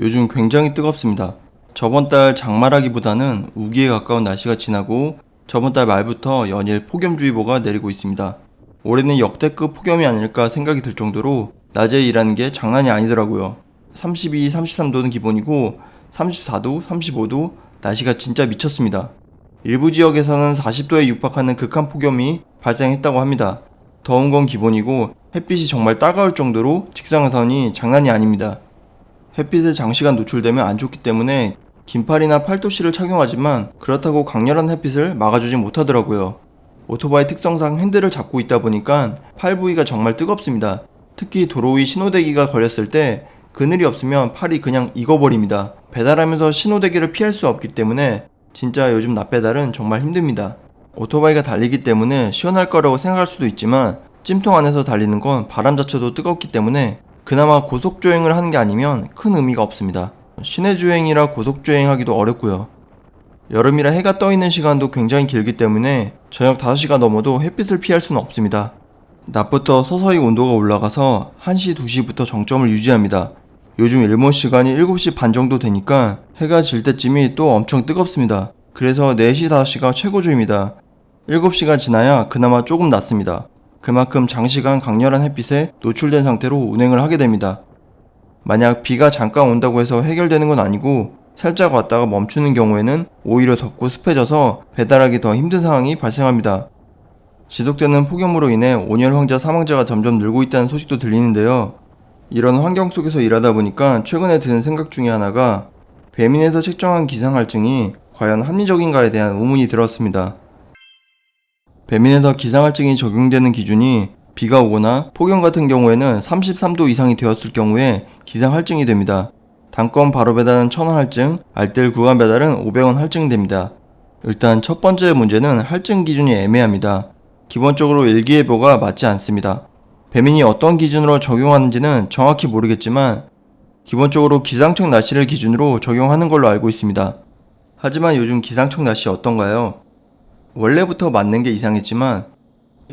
요즘 굉장히 뜨겁습니다. 저번 달 장마라기보다는 우기에 가까운 날씨가 지나고 저번 달 말부터 연일 폭염주의보가 내리고 있습니다. 올해는 역대급 폭염이 아닐까 생각이 들 정도로 낮에 일하는 게 장난이 아니더라고요. 32, 33도는 기본이고 34도, 35도 날씨가 진짜 미쳤습니다. 일부 지역에서는 40도에 육박하는 극한 폭염이 발생했다고 합니다. 더운 건 기본이고 햇빛이 정말 따가울 정도로 직사광선이 장난이 아닙니다. 햇빛에 장시간 노출되면 안 좋기 때문에 긴팔이나 팔토시를 착용하지만 그렇다고 강렬한 햇빛을 막아주지 못하더라고요. 오토바이 특성상 핸들을 잡고 있다 보니까 팔 부위가 정말 뜨겁습니다. 특히 도로 위 신호대기가 걸렸을 때 그늘이 없으면 팔이 그냥 익어버립니다. 배달하면서 신호대기를 피할 수 없기 때문에 진짜 요즘 낮배달은 정말 힘듭니다. 오토바이가 달리기 때문에 시원할 거라고 생각할 수도 있지만 찜통 안에서 달리는 건 바람 자체도 뜨겁기 때문에 그나마 고속 주행을 하는 게 아니면 큰 의미가 없습니다. 시내 주행이라 고속 주행하기도 어렵고요. 여름이라 해가 떠 있는 시간도 굉장히 길기 때문에 저녁 5시가 넘어도 햇빛을 피할 수는 없습니다. 낮부터 서서히 온도가 올라가서 1시, 2시부터 정점을 유지합니다. 요즘 일본 시간이 7시 반 정도 되니까 해가 질 때쯤이 또 엄청 뜨겁습니다. 그래서 4시, 5시가 최고조입니다. 7시가 지나야 그나마 조금 낫습니다. 그만큼 장시간 강렬한 햇빛에 노출된 상태로 운행을 하게 됩니다. 만약 비가 잠깐 온다고 해서 해결되는 건 아니고 살짝 왔다가 멈추는 경우에는 오히려 덥고 습해져서 배달하기 더 힘든 상황이 발생합니다. 지속되는 폭염으로 인해 온열 황자 사망자가 점점 늘고 있다는 소식도 들리는데요. 이런 환경 속에서 일하다 보니까 최근에 드는 생각 중에 하나가 배민에서 책정한 기상할증이 과연 합리적인가에 대한 의문이 들었습니다. 배민에서 기상할증이 적용되는 기준이 비가 오거나 폭염 같은 경우에는 33도 이상이 되었을 경우에 기상할증이 됩니다. 단건 바로 배달은 1000원 할증, 알뜰 구간 배달은 500원 할증됩니다. 일단 첫 번째 문제는 할증 기준이 애매합니다. 기본적으로 일기예보가 맞지 않습니다. 배민이 어떤 기준으로 적용하는지는 정확히 모르겠지만 기본적으로 기상청 날씨를 기준으로 적용하는 걸로 알고 있습니다. 하지만 요즘 기상청 날씨 어떤가요? 원래부터 맞는 게 이상했지만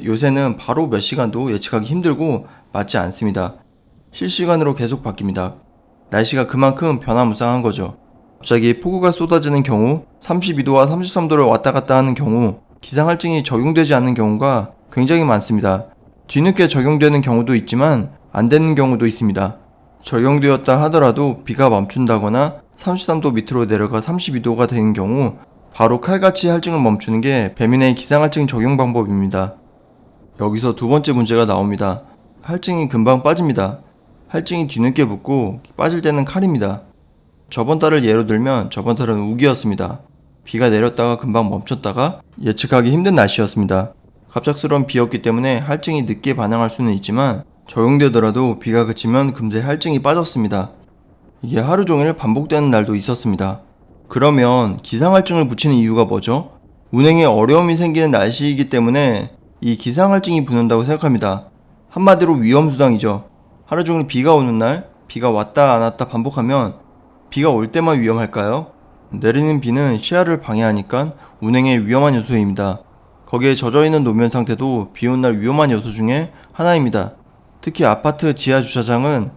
요새는 바로 몇 시간도 예측하기 힘들고 맞지 않습니다. 실시간으로 계속 바뀝니다. 날씨가 그만큼 변화무쌍한 거죠. 갑자기 폭우가 쏟아지는 경우, 32도와 33도를 왔다 갔다 하는 경우, 기상할증이 적용되지 않는 경우가 굉장히 많습니다. 뒤늦게 적용되는 경우도 있지만 안 되는 경우도 있습니다. 적용되었다 하더라도 비가 멈춘다거나 33도 밑으로 내려가 32도가 되는 경우 바로 칼같이 할증을 멈추는 게 배민의 기상할증 적용 방법입니다. 여기서 두 번째 문제가 나옵니다. 할증이 금방 빠집니다. 할증이 뒤늦게 붙고 빠질 때는 칼입니다. 저번 달을 예로 들면 저번 달은 우기였습니다. 비가 내렸다가 금방 멈췄다가 예측하기 힘든 날씨였습니다. 갑작스러운 비였기 때문에 할증이 늦게 반응할 수는 있지만 적용되더라도 비가 그치면 금세 할증이 빠졌습니다. 이게 하루 종일 반복되는 날도 있었습니다. 그러면 기상할증을 붙이는 이유가 뭐죠? 운행에 어려움이 생기는 날씨이기 때문에 이 기상할증이 붙는다고 생각합니다. 한마디로 위험수당이죠. 하루 종일 비가 오는 날, 비가 왔다 안 왔다 반복하면 비가 올 때만 위험할까요? 내리는 비는 시야를 방해하니까 운행에 위험한 요소입니다. 거기에 젖어 있는 노면 상태도 비 온 날 위험한 요소 중에 하나입니다. 특히 아파트 지하 주차장은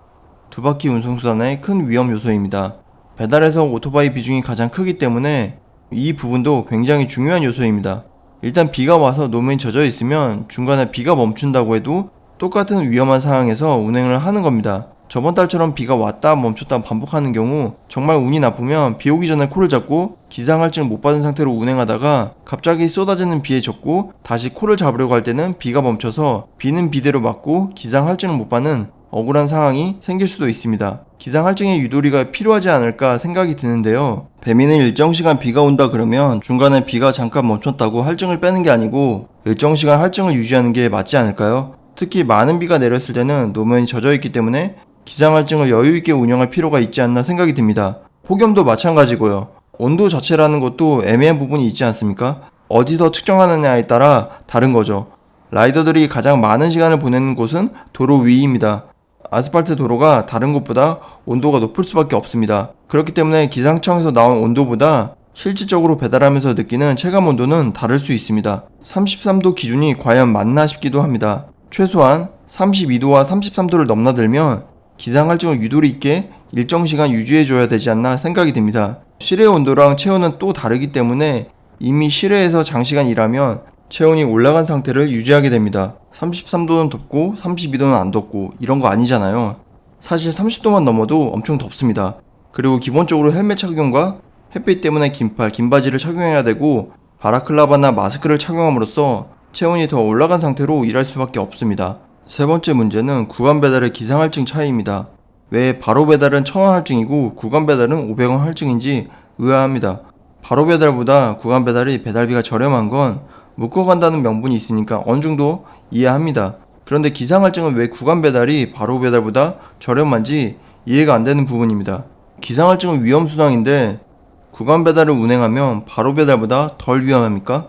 두 바퀴 운송수단의 큰 위험 요소입니다. 배달에서 오토바이 비중이 가장 크기 때문에 이 부분도 굉장히 중요한 요소입니다. 일단 비가 와서 노면이 젖어 있으면 중간에 비가 멈춘다고 해도 똑같은 위험한 상황에서 운행을 하는 겁니다. 저번 달처럼 비가 왔다 멈췄다 반복하는 경우 정말 운이 나쁘면 비 오기 전에 코를 잡고 기상할증을 못 받은 상태로 운행하다가 갑자기 쏟아지는 비에 젖고 다시 코를 잡으려고 할 때는 비가 멈춰서 비는 비대로 맞고 기상할증을 못 받는 억울한 상황이 생길 수도 있습니다. 기상할증의 유도리가 필요하지 않을까 생각이 드는데요. 배민은 일정 시간 비가 온다 그러면 중간에 비가 잠깐 멈췄다고 할증을 빼는 게 아니고 일정 시간 할증을 유지하는 게 맞지 않을까요? 특히 많은 비가 내렸을 때는 노면이 젖어 있기 때문에 기상할증을 여유 있게 운영할 필요가 있지 않나 생각이 듭니다. 폭염도 마찬가지고요. 온도 자체라는 것도 애매한 부분이 있지 않습니까? 어디서 측정하느냐에 따라 다른 거죠. 라이더들이 가장 많은 시간을 보내는 곳은 도로 위입니다. 아스팔트 도로가 다른 곳보다 온도가 높을 수밖에 없습니다. 그렇기 때문에 기상청에서 나온 온도보다 실질적으로 배달하면서 느끼는 체감 온도는 다를 수 있습니다. 33도 기준이 과연 맞나 싶기도 합니다. 최소한 32도와 33도를 넘나들면 기상할증을 유도리 있게 일정 시간 유지해줘야 되지 않나 생각이 듭니다. 실외 온도랑 체온은 또 다르기 때문에 이미 실외에서 장시간 일하면 체온이 올라간 상태를 유지하게 됩니다. 33도는 덥고 32도는 안 덥고 이런 거 아니잖아요. 사실 30도만 넘어도 엄청 덥습니다. 그리고 기본적으로 헬멧 착용과 햇빛 때문에 긴팔, 긴 바지를 착용해야 되고 바라클라바나 마스크를 착용함으로써 체온이 더 올라간 상태로 일할 수밖에 없습니다. 세 번째 문제는 구간 배달의 기상할증 차이입니다. 왜 바로 배달은 1000원 할증이고 구간 배달은 500원 할증인지 의아합니다. 바로 배달보다 구간 배달이 배달비가 저렴한 건 묶어 간다는 명분이 있으니까 어느 정도 이해합니다. 그런데 기상할증은 왜 구간 배달이 바로 배달보다 저렴한지 이해가 안 되는 부분입니다. 기상할증은 위험수당인데 구간 배달을 운행하면 바로 배달보다 덜 위험합니까?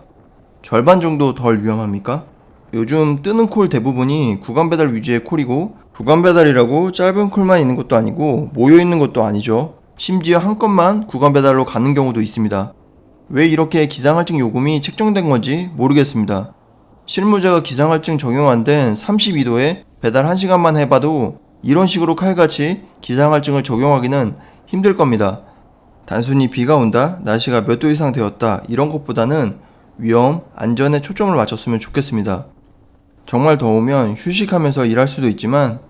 절반 정도 덜 위험합니까? 요즘 뜨는 콜 대부분이 구간 배달 위주의 콜이고 구간 배달이라고 짧은 콜만 있는 것도 아니고 모여 있는 것도 아니죠. 심지어 한 건만 구간 배달로 가는 경우도 있습니다. 왜 이렇게 기상할증 요금이 책정된 건지 모르겠습니다. 실무자가 기상할증 적용 안 된 32도에 배달 1시간만 해봐도 이런 식으로 칼같이 기상할증을 적용하기는 힘들 겁니다. 단순히 비가 온다, 날씨가 몇 도 이상 되었다, 이런 것보다는 위험, 안전에 초점을 맞췄으면 좋겠습니다. 정말 더우면 휴식하면서 일할 수도 있지만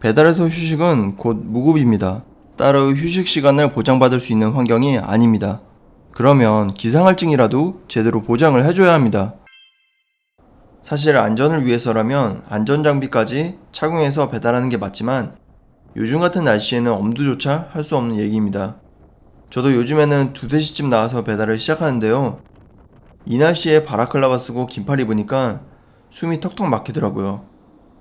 배달에서 휴식은 곧 무급입니다. 따로 휴식 시간을 보장받을 수 있는 환경이 아닙니다. 그러면 기상할증이라도 제대로 보장을 해줘야 합니다. 사실 안전을 위해서라면 안전장비까지 착용해서 배달하는 게 맞지만 요즘 같은 날씨에는 엄두조차 할 수 없는 얘기입니다. 저도 요즘에는 두세 시쯤 나와서 배달을 시작하는데요. 이 날씨에 바라클라바 쓰고 긴팔 입으니까 숨이 턱턱 막히더라고요.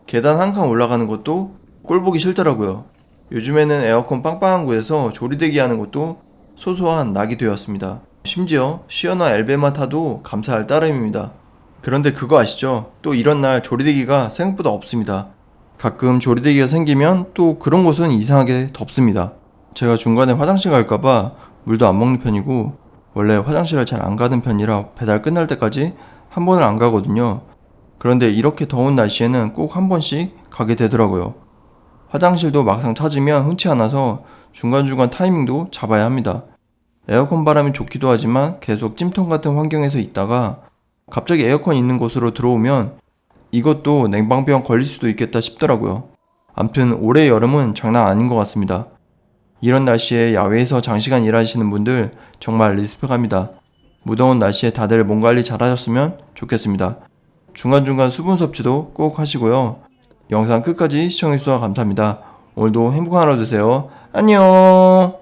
계단 한 칸 올라가는 것도 꼴 보기 싫더라고요. 요즘에는 에어컨 빵빵한 곳에서 조리대기 하는 것도 소소한 낙이 되었습니다. 심지어 시어나 엘베만 타도 감사할 따름입니다. 그런데 그거 아시죠? 또 이런 날 조리대기가 생각보다 없습니다. 가끔 조리대기가 생기면 또 그런 곳은 이상하게 덥습니다. 제가 중간에 화장실 갈까봐 물도 안 먹는 편이고 원래 화장실을 잘 안 가는 편이라 배달 끝날 때까지 한 번을 안 가거든요. 그런데 이렇게 더운 날씨에는 꼭 한 번씩 가게 되더라고요. 화장실도 막상 찾으면 흔치 않아서 중간중간 타이밍도 잡아야 합니다. 에어컨 바람이 좋기도 하지만 계속 찜통 같은 환경에서 있다가 갑자기 에어컨 있는 곳으로 들어오면 이것도 냉방병 걸릴 수도 있겠다 싶더라고요. 암튼 올해 여름은 장난 아닌 것 같습니다. 이런 날씨에 야외에서 장시간 일하시는 분들 정말 리스펙합니다. 무더운 날씨에 다들 몸 관리 잘 하셨으면 좋겠습니다. 중간중간 수분 섭취도 꼭 하시고요. 영상 끝까지 시청해주셔서 감사합니다. 오늘도 행복한 하루 되세요. 안녕!